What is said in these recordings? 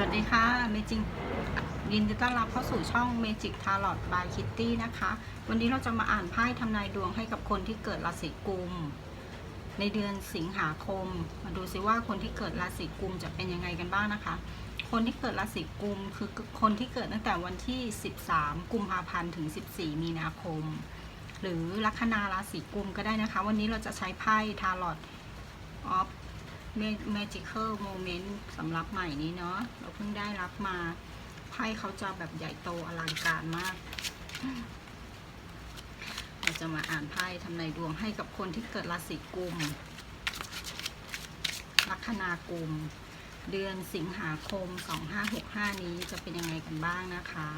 สวัสดีค่ะเมจิงยินดีต้อนรับเข้าสู่ช่อง Magic Tarot by Kitty นะคะ วันนี้เราจะมาอ่านไพ่ทำนายดวงให้กับคนที่เกิดราศีกุม ในเดือนสิงหาคม มาดูซิว่าคนที่เกิดราศีกุมจะเป็นยังไงกันบ้างนะคะ คนที่เกิดราศีกุมคือคนที่เกิดตั้งแต่วันที่ 13 กุมภาพันธ์ถึง 14 มีนาคม หรือลัคนาราศีกุมก็ได้นะคะ วันนี้เราจะใช้ไพ่ Tarot of Magical Moment สำหรับใหม่นี้เนาะเราเพิ่งได้รับมาไพ่เขาจะแบบใหญ่โตอลังการมาก เราจะมาอ่านไพ่ทำนายดวงให้กับคนที่เกิดราศีกุมลัคนากุม เดือนสิงหาคม 2565 นี้จะเป็นยังไงกันบ้างนะคะ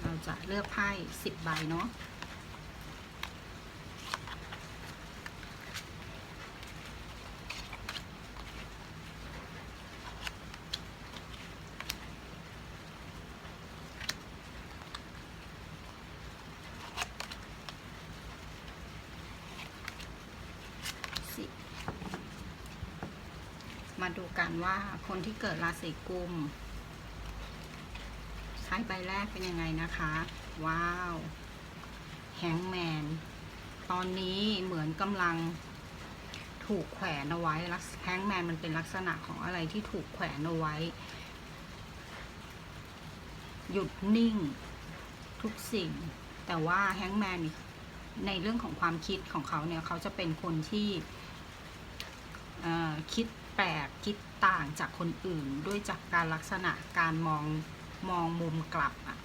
เราจะเลือกไพ่ 10 ใบเนาะ มาดูกันว่าคนที่เกิดราศีกุมใช้ใบแรกเป็นยังไงนะคะ ว้าวแฮงแมน ตอนนี้เหมือนกำลังถูกแขวนเอาไว้แฮงแมนมันเป็นลักษณะของอะไรที่ถูกแขวนเอาไว้ หยุดนิ่งทุกสิ่ง แต่ว่าแฮงแมนในเรื่องของความคิดของเขาเนี่ย เขาจะเป็นคนที่คิด แปลกคิดต่างจากคนอื่น ด้วยจากการลักษณะการมองมองมุมกลับอะ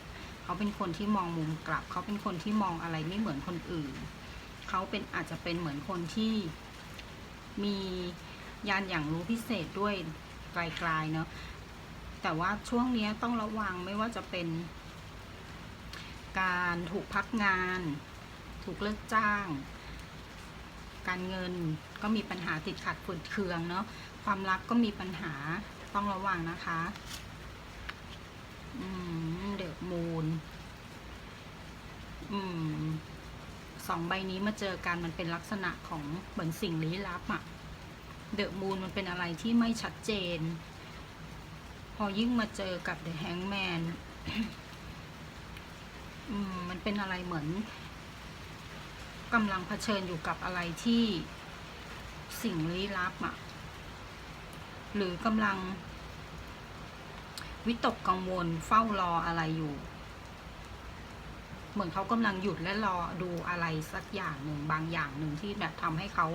เขาเป็นคนที่มองมุมกลับ เขาเป็นคนที่มองอะไรไม่เหมือนคนอื่น เขาเป็นอาจจะเป็นเหมือนคนที่มียานอย่างรู้พิเศษด้วยไกลๆเนาะแต่ว่าช่วงนี้ต้องระวังไม่ว่าจะเป็น การถูกพักงาน ถูกเลิกจ้าง การเงิน ก็มีปัญหาติดขัดฝุ่นเคืองเนาะความรักก็มีปัญหาต้องระวังนะคะเดอะมูนอืมสองใบนี้มาเจอกันมันเป็นลักษณะของเหมือนสิ่งลี้ลับอะเดอะมูนมันเป็นอะไรที่ไม่ชัดเจน พอยิ่งมาเจอกับเดอะแฮงแมนอืมมันเป็นอะไรเหมือน กำลังเผชิญอยู่กับอะไรที่สิ่งลี้ลับอะ่ะหรือกำลัง วิตกกังวลเฝ้ารออะไรอยู่ เหมือนเขากำลังหยุดและรอดูอะไรสักอย่างหนึ่งบางอย่างหนึ่งที่แบบทำให้เขา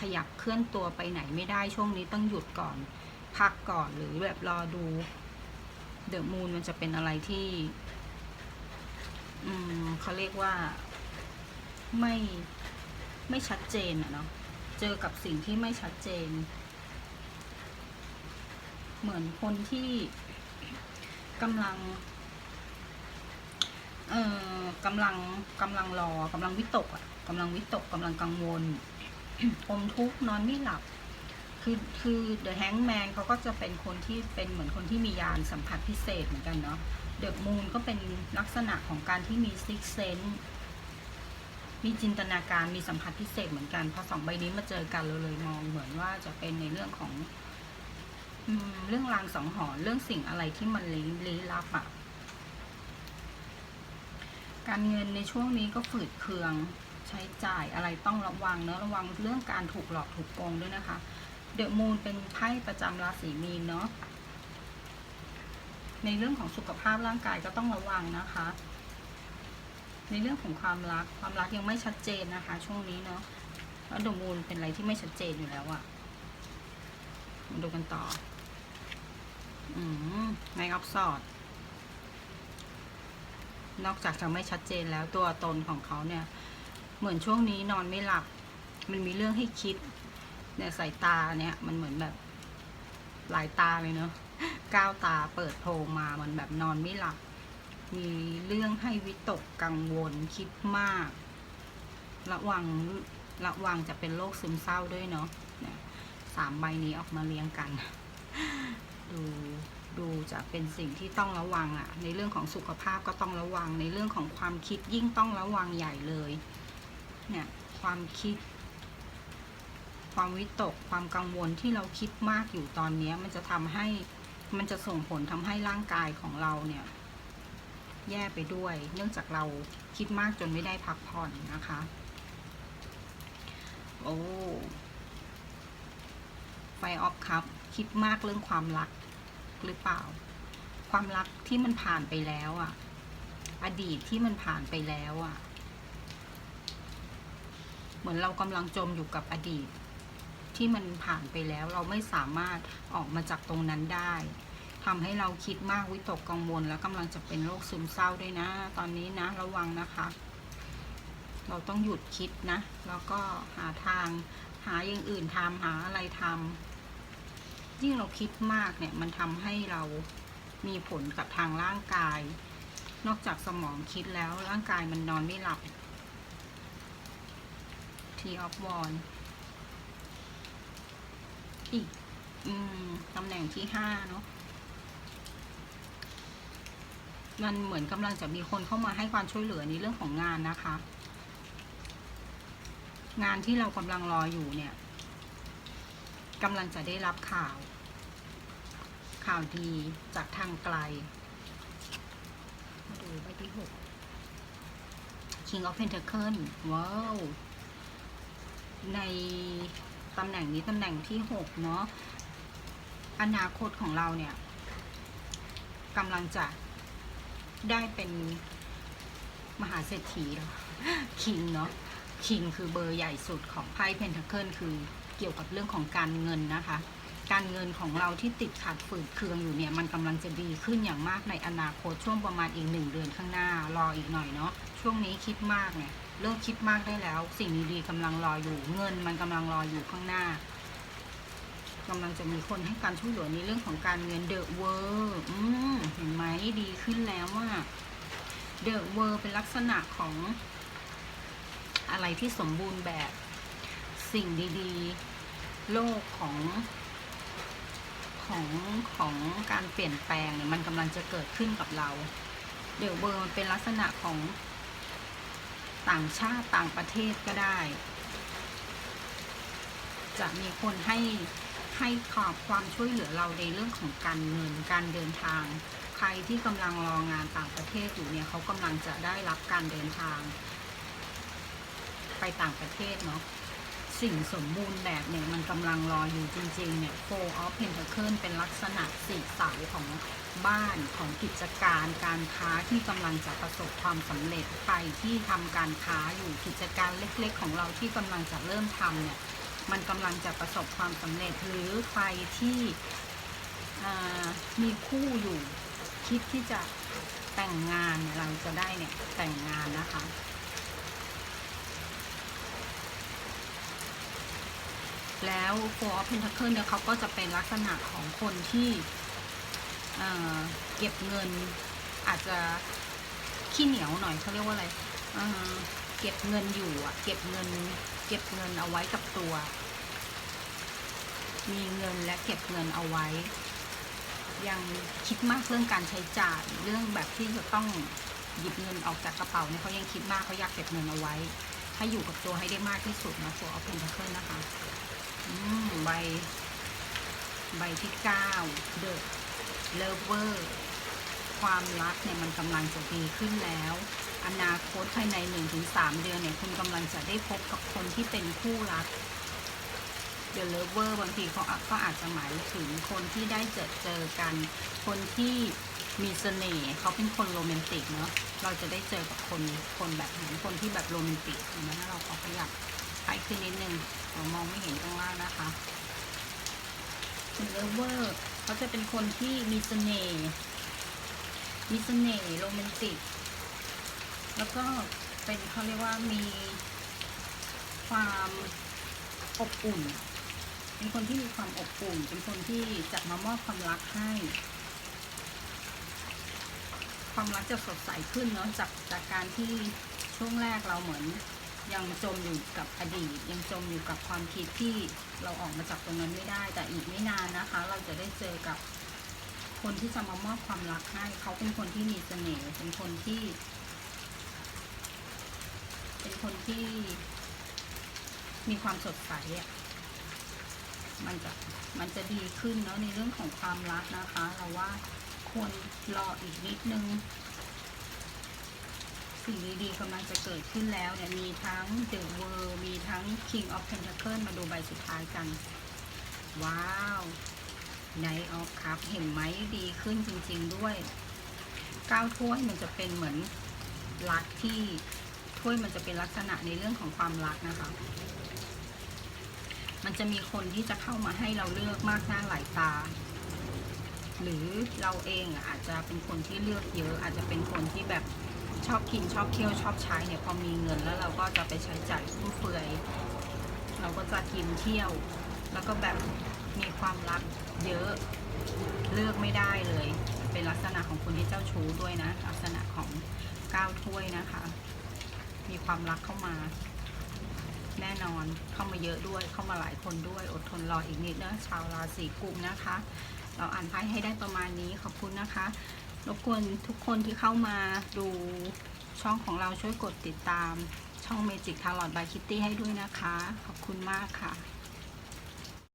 ขยับเคลื่อนตัวไปไหนไม่ได้ช่วงนี้ต้องหยุดก่อน พักก่อนหรือแบบรอดูเดอะมูนมันจะเป็นอะไรที่ อืมเขาเรียกว่า ไม่ไม่ชัดเจนอะเนาะเจอกับสิ่งที่ไม่ชัดเจน เหมือนคนที่กำลังเอ่อกำลังกำลังรอกำลังวิตกอะกำลังวิตกกำลังกังวลอมทุกข์นอนไม่หลับ คือคือเดอะแฮงแมนเขาก็จะเป็นคนที่เป็นเหมือนคนที่มียานสัมผัสพิเศษเหมือนกันเนาะเดอะมูนก็เป็นลักษณะของการที่มีซิกเซน มีจินตนาการมีสัมผัสพิเศษเหมือนกันพอสองใบนี้มาเจอกันเราเลยมองเหมือนว่าจะเป็นในเรื่องของเรื่องรางสองหอเรื่องสิ่งอะไรที่มันลี้ลี้ลับอะ่ะการเงินในช่วงนี้ก็ฝืดเคืองใช้จ่ายอะไรต้องระวังเนอะระวังเรื่องการถูกหลอกถูกโกงด้วยนะคะเดอะมูนเป็นไพ่ประจำราศีมีนเนาะในเรื่องของสุขภาพร่างกายก็ต้องระวังนะคะ ในเรื่องของความรัก ความรักยังไม่ชัดเจนนะคะ ช่วงนี้เนาะแล้วดมูลเป็นอะไรที่ไม่ชัดเจนอยู่แล้วอะมาดูกันต่อ อืมในออฟสอดนอกจากจะไม่ชัดเจนแล้วตัวตนของเขาเนี่ย เหมือนช่วงนี้นอนไม่หลับ มันมีเรื่องให้คิดเนี่ยสายตาเนี่ย มันเหมือนแบบหลายตาเลยเนาะก้าวตาเปิดโพงมามันแบบนอนไม่หลับ มีเรื่องให้วิตกกังวลคิดมาก ระวังระวังจะเป็นโรคซึมเศร้าด้วยเนาะสามใบนี้ออกมาเรียงกัน ดูดูจะเป็นสิ่งที่ต้องระวังอะในเรื่องของสุขภาพก็ต้องระวัง ในเรื่องของความคิดยิ่งต้องระวังใหญ่เลย เนี่ยความคิด ความวิตกความกังวลที่เราคิดมากอยู่ตอนนี้มันจะทำให้มันจะส่งผลทำให้ร่างกายของเราเนี่ย แย่ไปด้วย เนื่องจากเราคิดมากจนไม่ได้พักผ่อนนะคะ โอ้ไฟออฟคัพคิดมากเรื่องความรักหรือเปล่า ความรักที่มันผ่านไปแล้วอะอดีตที่มันผ่านไปแล้วอะเหมือนเรากำลังจมอยู่กับอดีต ที่มันผ่านไปแล้วเราไม่สามารถออกมาจากตรงนั้นได้ ทำให้เราคิดมากวิตกกังวล แล้วกำลังจะเป็นโรคซึมเศร้าด้วยนะ ตอนนี้นะระวังนะคะ เราต้องหยุดคิดนะ แล้วก็หาทางหาอย่างอื่นทำหาอะไรทำยิ่งเราคิดมากเนี่ยมันทำให้เรามีผลกับทางร่างกาย นอกจากสมองคิดแล้วร่างกายมันนอนไม่หลับทีออฟวอนอีกอตำแหน่งที่ห้าเนาะ มันเหมือนกำลังจะมีคนเข้ามาให้ความช่วยเหลือในเรื่องของงานนะคะ งานที่เรากำลังรออยู่เนี่ยกำลังจะได้รับข่าว ข่าวดีจากทางไกลมาดูใบที่หก King of Pentacle ว้าวในตำแหน่งนี้ตำแหน่งที่หกเนาะอนาคตของเราเนี่ยกำลังจะ ได้เป็นมหาเศรษฐีแล้วคิงเนาะคิงคือเบอร์ใหญ่สุดของไพ่เพนท a เคิลคือเกี่ยวกับเรื่องของการเงินนะคะ การเงินของเราที่ติดขัดฝืดเคืองอยู่เนี่ย มันกำลังจะดีขึ้นอย่างมากในอนาคตช่วงประมาณอีกหนึ่งเดือนข้างหน้ารออีกหน่อยเนาะช่วงนี้คิดมากเนี่ยเลิกคิดมากได้แล้ว สิ่งดีๆกำลังรออยู่เงินมันกำลังรออยู่ข้างหน้า กำลังจะมีคนให้การช่วยเหลือในเรื่องของการเงินเดอะเวอร์อืมเห็นไหมดีขึ้นแล้วว่าเดอะเวอร์เป็นลักษณะของอะไรที่สมบูรณ์แบบสิ่งดีๆ โลกของของของการเปลี่ยนแปลงเนี่ยมันกำลังจะเกิดขึ้นกับเรา เดี๋ยวเบอร์มันเป็นลักษณะของต่างชาติต่างประเทศก็ได้ จะมีคนให้ ให้ขอบความช่วยเหลือเราในเรื่องของการเงินการเดินทาง ใครที่กำลังรองานต่างประเทศอยู่เนี่ยเขากำลังจะได้รับการเดินทาง ไปต่างประเทศเนาะสิ่งสมบูรณ์แบบเนี่ยมันกำลังรออยู่จริงๆเนี่ย Four of Pentacle เป็นลักษณะสี่เสาของบ้านของกิจการการค้าที่กำลังจะประสบความสำเร็จใครที่ทำการค้าอยู่กิจการเล็กๆ ของเราที่กำลังจะเริ่มทำเนี่ย มันกำลังจะประสบความสำเร็จหรือใครที่มีคู่อยู่คิดที่จะแต่งงานเราจะได้เนี่ยแต่งงานนะคะแล้ว Four of Pentacle เนี่ยเขาก็จะเป็นลักษณะของคนที่เเก็บเงิน อาจจะขี้เหนียวหน่อยเขาเรียกว่าอะไรเเก็บเงินอยู่อะเก็บเงิน เก็บเงินเอาไว้กับตัว มีเงินและเก็บเงินเอาไว้ ยังคิดมากเรื่องการใช้จ่ายเรื่องแบบที่จะต้องหยิบเงินออกจากกระเป๋าเนี่ยเขายังคิดมากเขาอยากเก็บเงินเอาไว้ ให้อยู่กับตัวให้ได้มากที่สุดนะ Four of Pentacle นะคะอืมใบใบที่เก้า The Lover ความรักเนี่ยมันกำลังจะดีขึ้นแล้ว อนาคตภายในหนึ่งถึงสามเดือนเนี่ยคุณกำลังจะได้พบกับคนที่เป็นคู่รัก The Lover บางทีเขาก็อาจจะหมายถึงคนที่ได้เจอเจอกัน คนที่มีเสน่ห์เขาเป็นคนโรแมนติกเนาะเราจะได้เจอกับคนคนแบบนั้นคนที่แบบโรแมนติกเห็นไหมเราขอขยับไปขึ้นนิดนึงเรามองไม่เห็นข้างล่างนะคะเป็นเลเวอร์เขาจะเป็นคนที่มีเสน่ห์มีเสน่ห์โรแมนติก แล้วก็เป็นเขาเรียกว่ามีความอบอุ่น เป็นคนที่มีความอบอุ่น เป็นคนที่จะมามอบความรักให้ ความรักจะสดใสขึ้นเนาะจากจากการที่ช่วงแรกเราเหมือนยังจมอยู่กับอดีต ยังจมอยู่กับความคิดที่เราออกมาจากตรงนั้นไม่ได้ แต่อีกไม่นานนะคะ เราจะได้เจอกับคนที่จะมามอบความรักให้ เขาเป็นคนที่มีเสน่ห์เป็นคนที่ เป็นคนที่มีความสดใสอะมันจะมันจะดีขึ้นเนาะในเรื่องของความรักนะคะ เราว่าควรรออีกนิดนึง สิ่งดีๆกำลังจะเกิดขึ้นแล้วเนี่ยมีทั้ง The World มีทั้ง King of Pentacles มาดูใบสุดท้ายกัน ว้าว Knight of Cup เห็นไหมดีขึ้นจริงๆด้วยก้าวถ้วยมันจะเป็นเหมือนรักที่ ถ้วยมันจะเป็นลักษณะในเรื่องของความรักนะคะ มันจะมีคนที่จะเข้ามาให้เราเลือกมากหน้าหลายตา หรือเราเองอะอาจจะเป็นคนที่เลือกเยอะ อาจจะเป็นคนที่แบบชอบกินชอบเที่ยวชอบใช้เนี่ยพอมีเงินแล้วเราก็จะไปใช้จ่ายฟุ่มเฟือย เราก็จะกินเที่ยว แล้วก็แบบมีความรักเยอะเลือกไม่ได้เลย เป็นลักษณะของคนที่เจ้าชู้ด้วยนะ ลักษณะของก้าวถ้วยนะคะ มีความรักเข้ามา แน่นอนเข้ามาเยอะด้วยเข้ามาหลายคนด้วย อดทนรออีกนิดนะชาวราศีกุมนะคะ เราอ่านไพ่ให้ได้ประมาณนี้ขอบคุณนะคะรบกวนทุกคนที่เข้ามาดูช่องของเราช่วยกดติดตามช่องเมจิกทาร์ลอตบายคิตตี้ให้ด้วยนะคะ ขอบคุณมากค่ะ